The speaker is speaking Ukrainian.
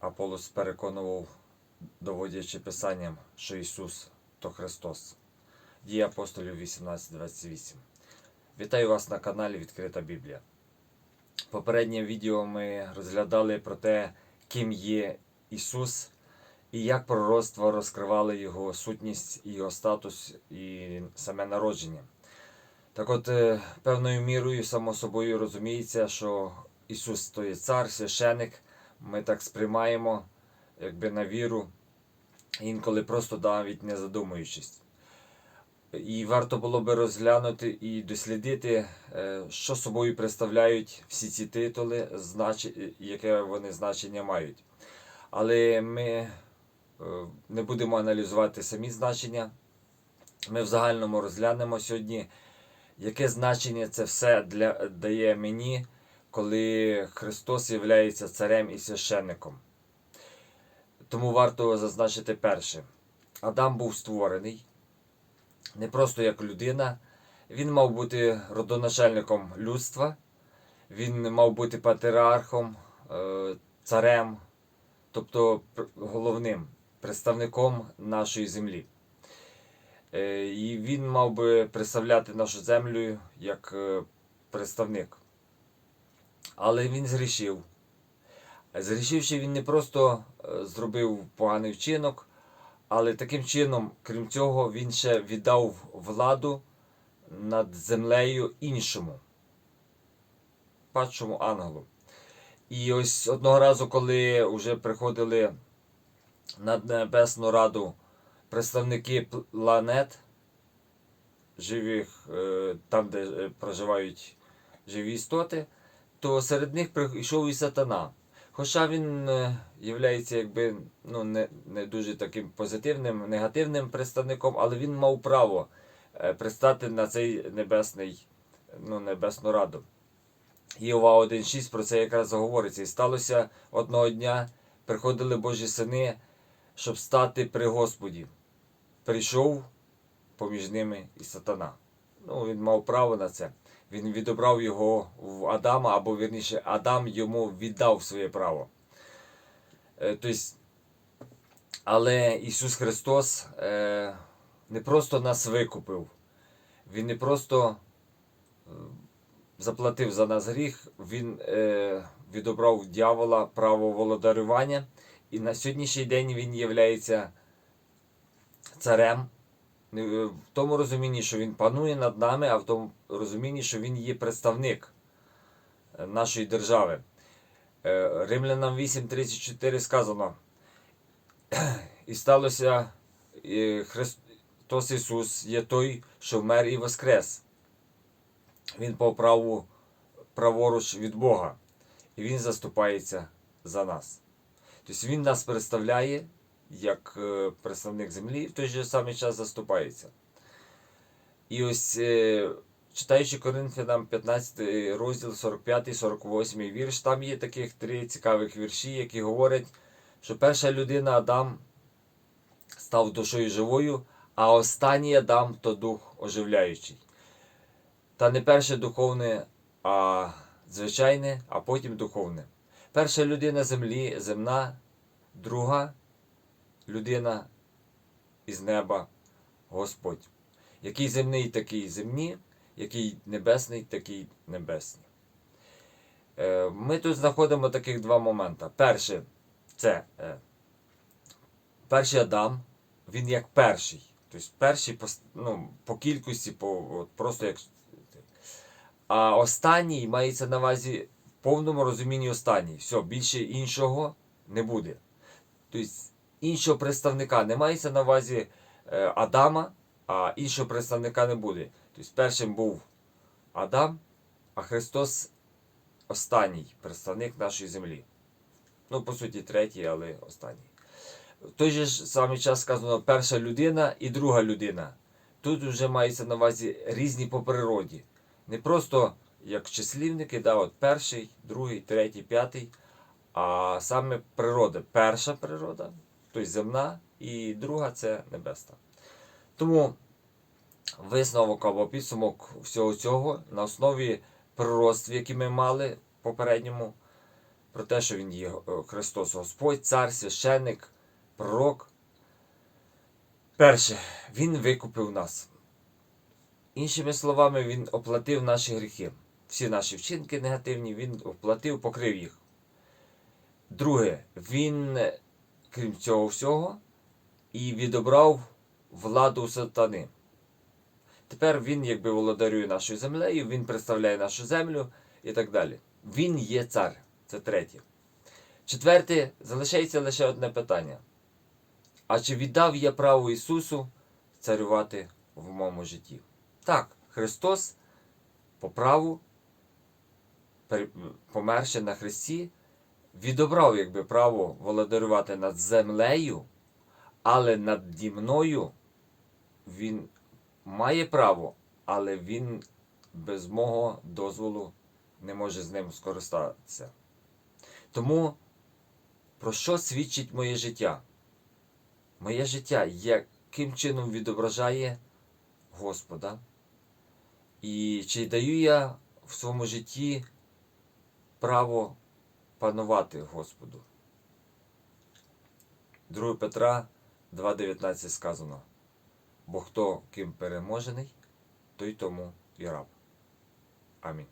Аполос переконував, доводячи Писанням, що Ісус то Христос. Дія апостолів 18.28. Вітаю вас на каналі Відкрита Біблія. Попереднє відео ми розглядали про те, ким є Ісус і як пророцтва розкривали Його сутність, Його статус і саме народження. Так от, е, певною мірою, само собою розуміється, що Ісус то є цар, священик, ми так сприймаємо, якби на віру, інколи просто навіть не задумуючись. І варто було би розглянути і дослідити, е, що собою представляють всі ці титули, яке вони значення мають. Але ми е, не будемо аналізувати самі значення. Ми в загальному розглянемо сьогодні, яке значення це все для, дає мені, коли Христос є царем і священником. Тому варто зазначити перше. Адам був створений не просто як людина, він мав бути родоначальником людства, він мав бути патріархом, е, царем, тобто головним представником нашої землі. Е, І він мав би представляти нашу землю як е, представник. Але він згрішив. Згрішивши, він не просто е, зробив поганий вчинок, але таким чином, крім цього, він ще віддав владу над землею іншому, падшому ангелу. І ось одного разу, коли вже приходили на Небесну Раду представники планет, живих, е, там, де е, проживають живі істоти, то серед них прийшов і сатана. Хоча він е, являється якби ну, не, не дуже таким позитивним, негативним представником, але він мав право е, пристати на цей небесний, ну, небесну раду. Іова 1.6 про це якраз говориться. І сталося одного дня, приходили Божі сини, щоб стати при Господі. Прийшов поміж ними і сатана. Ну, він мав право на це. Він відобрав його в Адама, або вірніше, Адам йому віддав своє право. Тобто, але Ісус Христос е, не просто нас викупив, Він не просто е, заплатив за нас гріх, Він відобрав дьявола право володарювання. І на сьогоднішній день Він є царем. Не в тому розумінні, що він панує над нами, а в тому розумінні, що він є представник е, нашої держави. Е, Римлянам 8.34 сказано. І сталося е, Христос Ісус є той, що вмер і воскрес. Він по праву праворуч від Бога. І Він заступається за нас. Тобто Він нас представляє як е, представник землі, в той же самий час заступається. І ось е, читаючи Коринфянам 15 розділ 45-48 вірш, там є таких три цікавих вірші, які говорять, що перша людина Адам став душою живою, а останній Адам то дух оживляючий. Та не перше духовне, а звичайне, а потім духовне. Перша людина землі земна, друга людина із неба Господь. Який земний, такий земні, який небесний, такий небесний. Е, Ми тут знаходимо таких два моменти. Перше, це е, перший Адам, він як перший. Тобто перший по, ну, по кількості, по, от, просто як. А останній мається на увазі в повному розумінні останній. Все, більше іншого не буде. Тобто іншого представника не мається на увазі е, Адама, а іншого представника не буде. Тобто першим був Адам, а Христос останній представник нашої землі. Ну, по суті, третій, але останній. В той же ж самий час сказано перша людина і друга людина. Тут вже мається на увазі різні по природі. Не просто як числівники, да, от перший, другий, третій, п'ятий, а саме природа. Перша природа, тобто земна, і друга це небесна. Тому висновок або підсумок всього цього на основі пророцтв, які ми мали в попередньому про те, що Він є е, Христос Господь, Цар, священник, пророк. Перше, Він викупив нас. Іншими словами, Він оплатив наші гріхи. Всі наші вчинки негативні, Він оплатив, покрив їх. Друге, Він, крім цього всього, і відобрав владу сатани. Тепер він якби володарює нашою землею, він представляє нашу землю і так далі. Він є цар. Це третє. Четверте, залишається лише одне питання. А чи віддав я право Ісусу царювати в моєму житті? Так, Христос по праву, померши на Христі, відобрав якби право володарювати над землею, але наді мною він має право, але він без мого дозволу не може з ним скористатися. Тому про що свідчить моє життя? Моє життя яким чином відображає Господа? І чи даю я в своєму житті право панувати Господу? 2 Петра 2.19 сказано. Бо хто ким переможений, той тому і раб. Амінь.